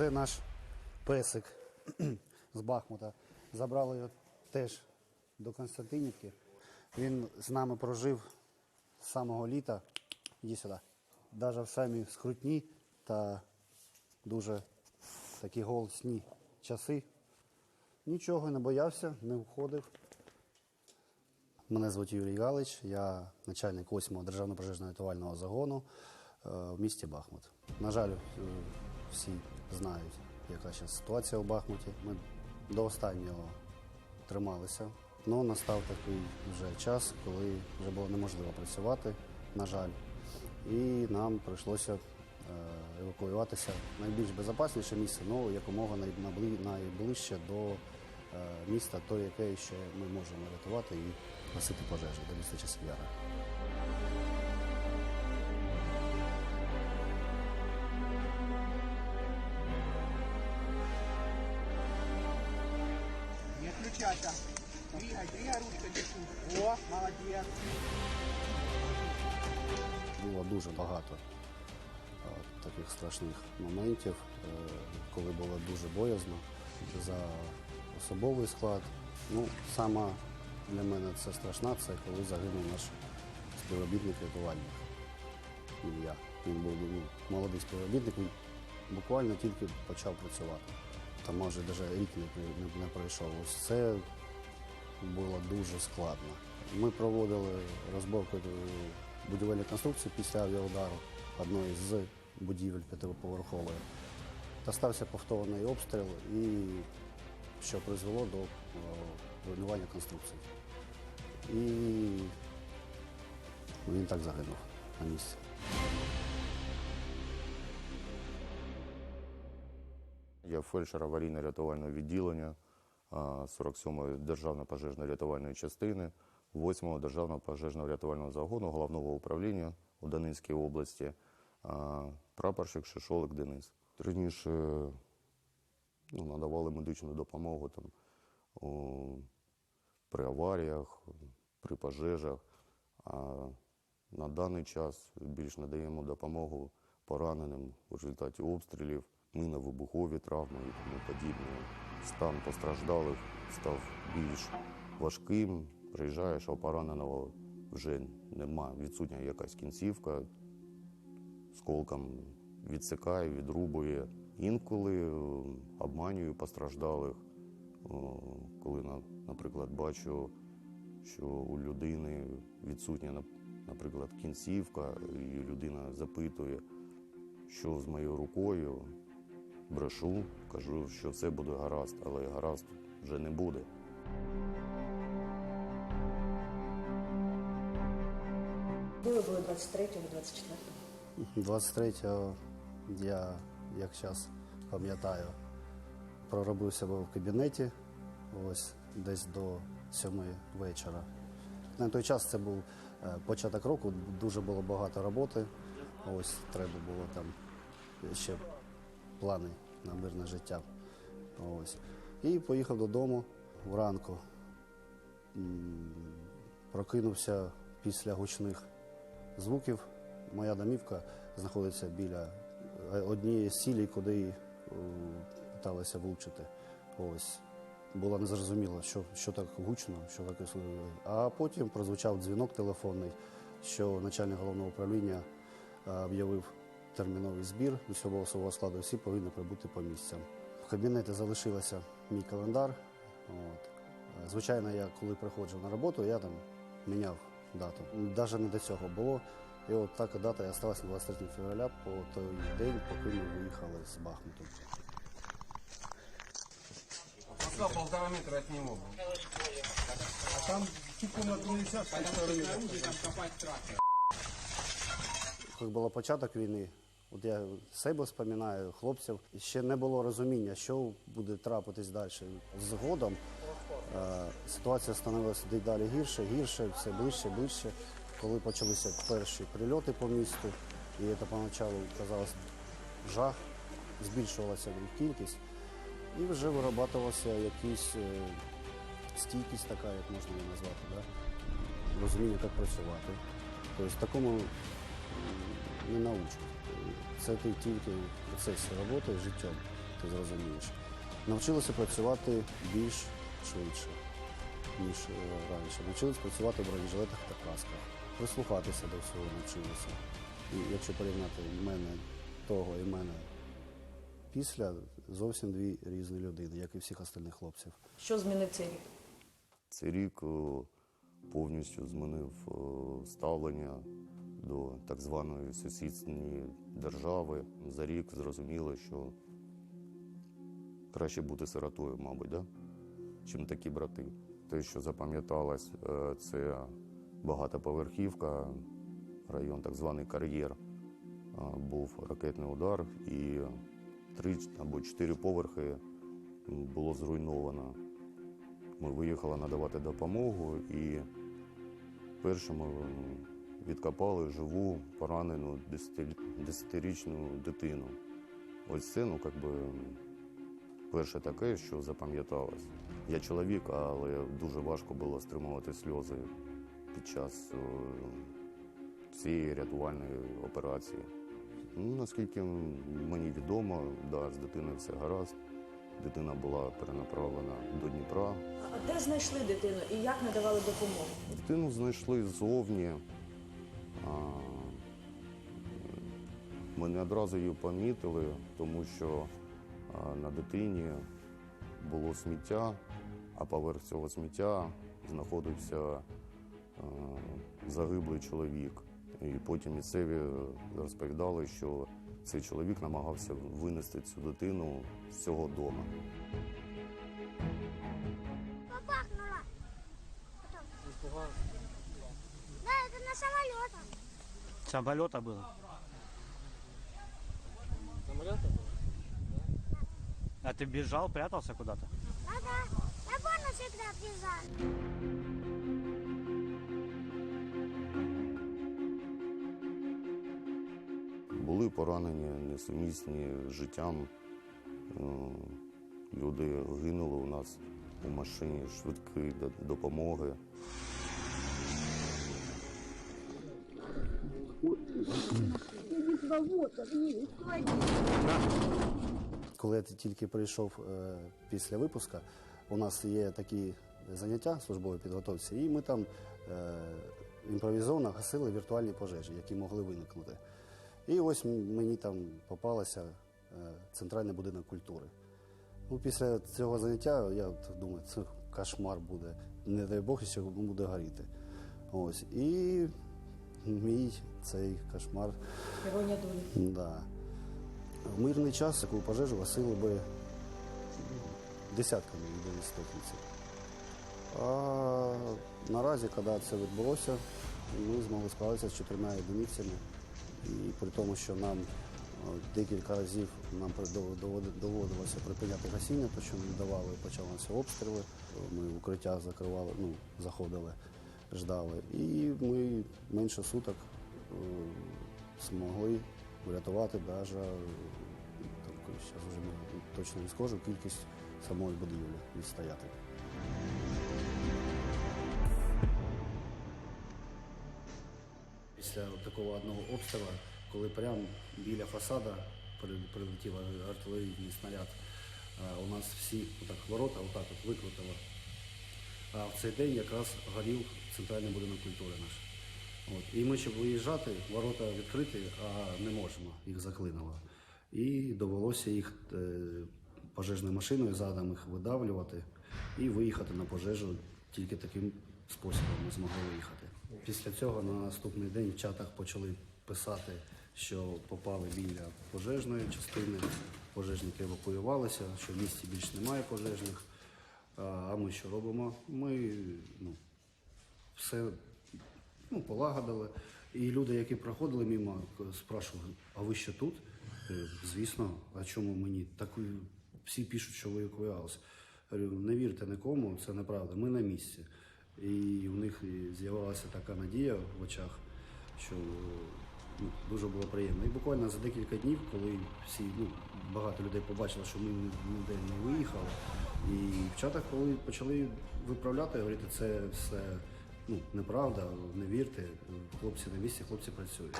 Це наш песик з Бахмута. Забрали його теж до Константинівки. Він з нами прожив з самого літа. Іди сюди. Навіть в самі скрутні та дуже такі голосні часи. Нічого не боявся, не входив. Мене звуть Юрій Галич, я начальник 8-го державно пожежно рятувального загону е, в місті Бахмут. На жаль, е, всі знають, яка зараз ситуація у Бахмуті. Ми до останнього трималися. але настав такий вже час, коли вже було неможливо працювати, на жаль. І нам прийшлося е, евакуюватися в найбільш безпечніше місце, але якомога найближче до е, міста, то яке ще ми можемо рятувати і гасити пожежі до міста Часів'яра. Отключайся. Двигай, двигай ручкой, держи. О, молодец. Було дуже багато таких страшних моментів, е, коли було дуже боязно за особовий склад. Ну, саме для мене це страшна, це коли загинув наш співробітник рятувальник. Ілля. Він був ну, молодий співробітник, він буквально тільки почав працювати. Там може навіть рік не пройшов. Ось це було дуже складно. Ми проводили розборку е, будівельної конструкції після авіаудару одної з будівель п'ятиповерхової. Та стався повторний обстріл, і що призвело до е, руйнування конструкції. І він так загинув на місці. Я фельдшер аварійно-рятувального відділення 47-ї державної пожежно-рятувальної частини, 8-го державного пожежно-рятувального загону головного управління у Донецькій області, прапорщик Шишолик Денис. Раніше ну, надавали медичну допомогу там, у, при аваріях, при пожежах. А на даний час більш надаємо допомогу пораненим у результаті обстрілів, минно-вибухові травми і тому подібне. Стан постраждалих став більш важким. Приїжджаєш, а пораненого вже нема, відсутня якась кінцівка, сколком відсикає, відрубує. Інколи е, обманюю постраждалих, коли, на- наприклад, бачу, що у людини відсутня, наприклад, кінцівка, і людина запитує, що з моєю рукою, брешу, кажу, що все буде гаразд, але гаразд вже не буде. Коли було 23-го, 24-го? 23-го я, як зараз пам'ятаю, проробив себе в кабінеті ось десь до 7 вечора. На той час це був е, початок року, дуже було багато роботи. Ось треба було там ще плани на мирне життя. Ось. І поїхав додому вранку. Прокинувся після гучних звуків. Моя домівка знаходиться біля е, однієї з цілей, куди е, питалися влучити. Ось. Було незрозуміло, що, що так гучно, що так. е, А потім прозвучав дзвінок телефонний, що начальник головного управління е, об'явив терміновий збір усього особового складу. Всі повинні прибути по місцям. В кабінеті залишилося мій календар. От. Звичайно, я коли приходжу на роботу, я там міняв дату. Навіть не до цього було. І от така дата і осталась на 23 февраля по той день, поки ми виїхали з Бахмуту. Полтора метра от него. был. Коли був початок війни, от я себе споминаю, хлопців, ще не було розуміння, що буде трапитись далі. Згодом е, ситуація становилася дедалі гірше, гірше, все ближче, ближче. Коли почалися перші прильоти по місту, і це поначалу казалось жах, збільшувалася кількість, і вже вирабатувалася якась е, стійкість така, як можна її назвати, да? розуміння, як працювати. Тобто такому м, не научать. це ти тільки в процесі роботи життям, ти зрозумієш. Навчилися працювати більш швидше, ніж е, раніше. Навчилися працювати в бронежилетах та касках, прислухатися до всього навчилися. І якщо порівняти мене того і мене після, зовсім дві різні людини, як і всіх остальних хлопців. Що змінив цей рік? Цей рік е, повністю змінив е, ставлення до так званої сусідньої держави. За рік зрозуміло, що краще бути сиротою, мабуть, да? чим такі брати. Те, що запам'яталось, е, це багатоповерхівка, район так званий кар'єр. Е, Був ракетний удар і три або чотири поверхи було зруйновано. Ми виїхали надавати допомогу і першими відкопали живу поранену десяти- десятирічну дитину. Ось це, ну, як би, перше таке, що запам'яталось. Я чоловік, але дуже важко було стримувати сльози під час е, цієї рятувальної операції. Ну, наскільки мені відомо, да, з дитиною все гаразд. Дитина була перенаправлена до Дніпра. А де знайшли дитину і як надавали допомогу? Дитину знайшли ззовні. Ми не одразу її помітили, тому що на дитині було сміття, а поверх цього сміття знаходився загиблий чоловік. І потім місцеві розповідали, що цей чоловік намагався винести цю дитину з цього дому. Да, это на самолетах. Самолета было. Самолета А ты бежал, прятался куда-то? Да-да. Я больно всегда бежал. Були поранені несумісні з життям. Е, Люди гинули у нас у машині швидкої до- допомоги. Коли я тільки прийшов е, після випуска, у нас є такі заняття службової підготовці, і ми там е, імпровізовано гасили віртуальні пожежі, які могли виникнути. І ось мені там попалося е, центральний будинок культури. Ну, після цього заняття я думаю, це кошмар буде. Не дай Бог, що буде горіти. Ось. І мій цей кошмар Іронія долі. Да. В мирний час таку пожежу гасили би десятками людей стопниці. А наразі, коли це відбулося, ми змогли справитися з чотирма одиницями. І при тому, що нам декілька разів нам доводилося припиняти гасіння, то що не давали, почалися обстріли. Ми укриття закривали, ну, заходили, ждали. І ми менше суток е, змогли врятувати навіть, зараз вже точно не скажу, кількість самої будівлі відстояти. Після такого одного обстрілу, коли прямо біля фасада прилетів артилерійний снаряд, у нас всі отак, ворота отак от викрутило. А в цей день якраз горів центральний будинок культури наш. От. І ми, щоб виїжджати, ворота відкриті, а не можемо, їх заклинило. І довелося їх е, пожежною машиною задом їх видавлювати і виїхати на пожежу. Тільки таким способом ми змогли виїхати. Після цього на наступний день в чатах почали писати, що попали біля пожежної частини, пожежники евакуювалися, що в місті більш немає пожежних. А ми що робимо? Ми ну, все ну, полагодили. І люди, які проходили мимо, спрашували, а ви ще тут? Звісно, а чому мені? Так всі пишуть, що ви евакуювалися. Не вірте нікому, це неправда. Ми на місці. І у них з'явилася така надія в очах, що ну, дуже було приємно. І буквально за декілька днів, коли всі ну, багато людей побачили, що ми ніде не виїхали, і дівчата, коли почали виправляти, говорити, це все ну, неправда, не вірте, хлопці на місці, хлопці працюють.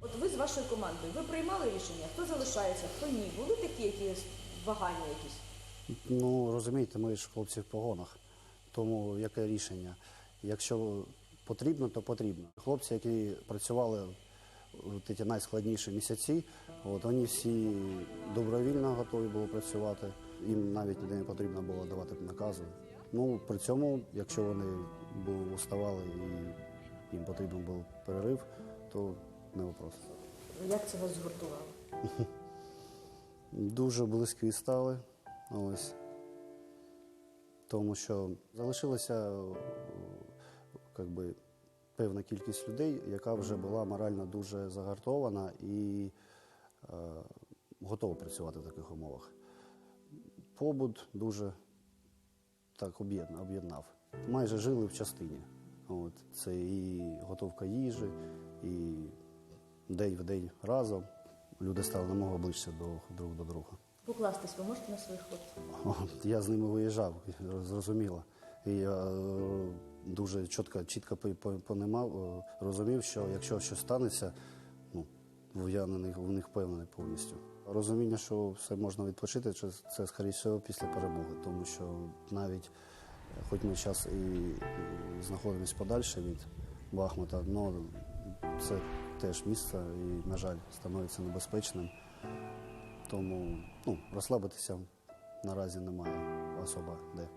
От ви з вашою командою ви приймали рішення, хто залишається, хто ні. Були такі, які вагання якісь? Ну, розумієте, ми ж хлопці в погонах. Тому яке рішення? Якщо потрібно, то потрібно. Хлопці, які працювали в ті найскладніші місяці, от, вони всі добровільно готові були працювати. Їм навіть не потрібно було давати накази. Ну, при цьому, якщо вони були уставали і їм потрібен був перерив, то не вопрос. Як це вас згуртувало? Дуже близькі стали. Ось. Тому що залишилася би, певна кількість людей, яка вже була морально дуже загартована і е, готова працювати в таких умовах. Побут дуже так об'єдна- об'єднав. Майже жили в частині. От. Це і готовка їжі, і день в день разом. Люди стали намного ближче до друг до друга. Покластись ви можете на своїх хлопців? Я з ними виїжджав, зрозуміло. І я е, дуже чітко, чітко по- по- понімав, е, розумів, що якщо щось станеться, ну, я на них, в них впевнений повністю. Розуміння, що все можна відпочити, це, це скоріше після перемоги, тому що навіть хоч ми зараз і знаходимося подальше від Бахмута, але це теж місце і, на жаль, становиться небезпечним. Тому ну, розслабитися наразі немає особа де.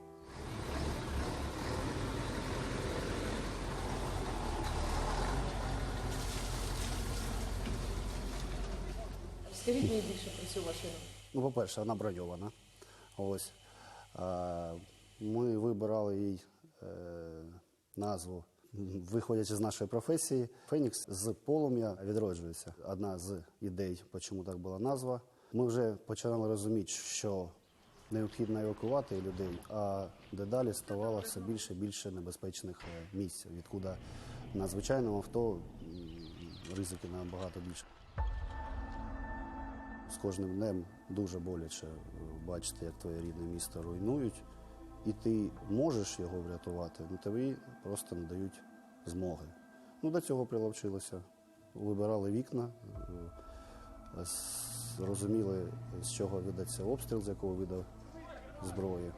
Скажіть мені більше про цю машину. Ну, по-перше, вона броньована. Ось. Ми вибирали їй е, назву, виходячи з нашої професії. Фенікс з полум'я відроджується. Одна з ідей, чому так була назва. Ми вже починали розуміти, що необхідно евакувати людей, а дедалі ставало все більше і більше небезпечних е, місць, відкуди на звичайному авто ризики набагато більше. З кожним днем дуже боляче е, бачити, як твоє рідне місто руйнують, і ти можеш його врятувати, але тобі просто не дають змоги. Ну, до цього приловчилося. Вибирали вікна, е, розуміли, з чого ведеться обстріл, з якого виду зброї.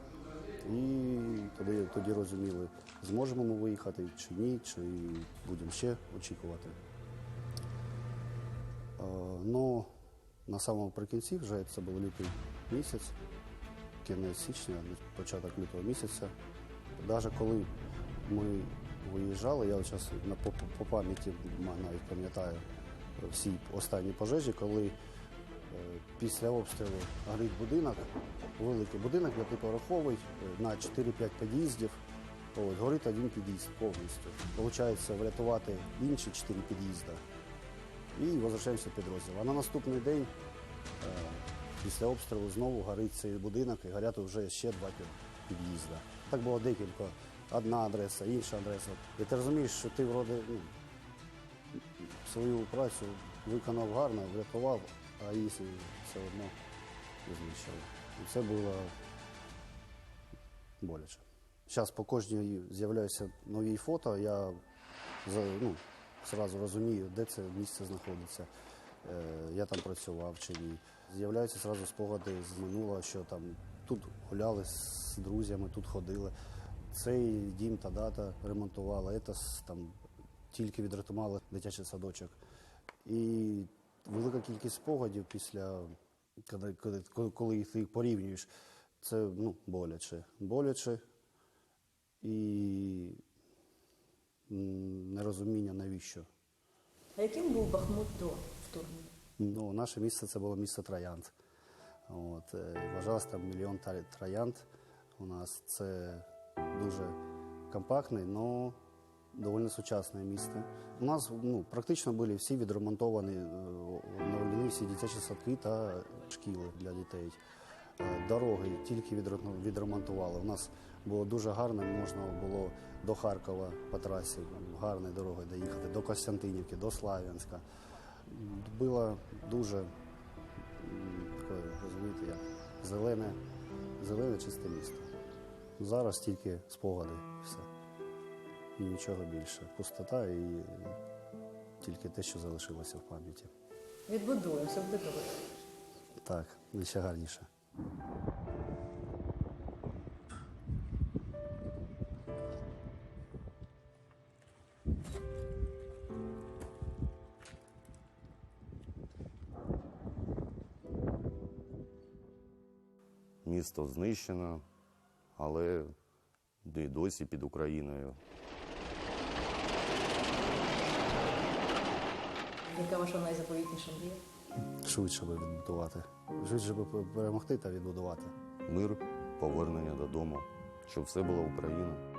І тоді, тоді розуміли, зможемо ми виїхати чи ні, чи будемо ще очікувати. Е, Ну, на самому прикінці вже це був лютий місяць, кінець січня, початок лютого місяця. Навіть коли ми виїжджали, я зараз по, по пам'яті навіть пам'ятаю всі останні пожежі, коли е, після обстрілу горить будинок, великий будинок п'ятиповерховий е, на 4-5 під'їздів. От, горить один під'їзд повністю. Получається врятувати інші 4 під'їзди і возвращаємося в підрозділ. А на наступний день е, після обстрілу знову горить цей будинок і горять вже ще два під- під'їзди. Так було декілька. Одна адреса, інша адреса. І ти розумієш, що ти вроде ну, свою працю виконав гарно, врятував, а її все одно знищили. І це було боляче. Зараз по кожній з'являються нові фото, я ну, зразу розумію, де це місце знаходиться, е, я там працював чи ні. З'являються зразу спогади з минулого, що там тут гуляли з друзями, тут ходили. Цей дім та дата ремонтувала, це там тільки відремонтували дитячий садочок. І велика кількість спогадів після, коли, коли, ти порівнюєш, це ну, боляче. Боляче і нерозуміння навіщо. А яким був Бахмут до вторгнення? Ну, наше місце це було місце троянд. От, е, вважалося там мільйон троянд. У нас це дуже компактне, але доволі сучасне місце. У нас ну, практично були всі відремонтовані, е, обновлені всі дитячі садки та шкіли для дітей. Е, Дороги тільки відре- відремонтували. У нас було дуже гарно, можна було до Харкова по трасі, гарною дорогою доїхати, до Костянтинівки, до Слав'янська. Було дуже таке, розумієте, як зелене, зелене чисте місто. Зараз тільки спогади, все. І нічого більше. Пустота і тільки те, що залишилося в пам'яті. Відбудуємо, все буде добре. Так, ще гарніше. Місто знищено, але і досі під Україною. Яка ваша найзаповітніша мрія? Швидше би відбудувати. Швидше би перемогти та відбудувати. Мир, повернення додому, щоб все було Україна.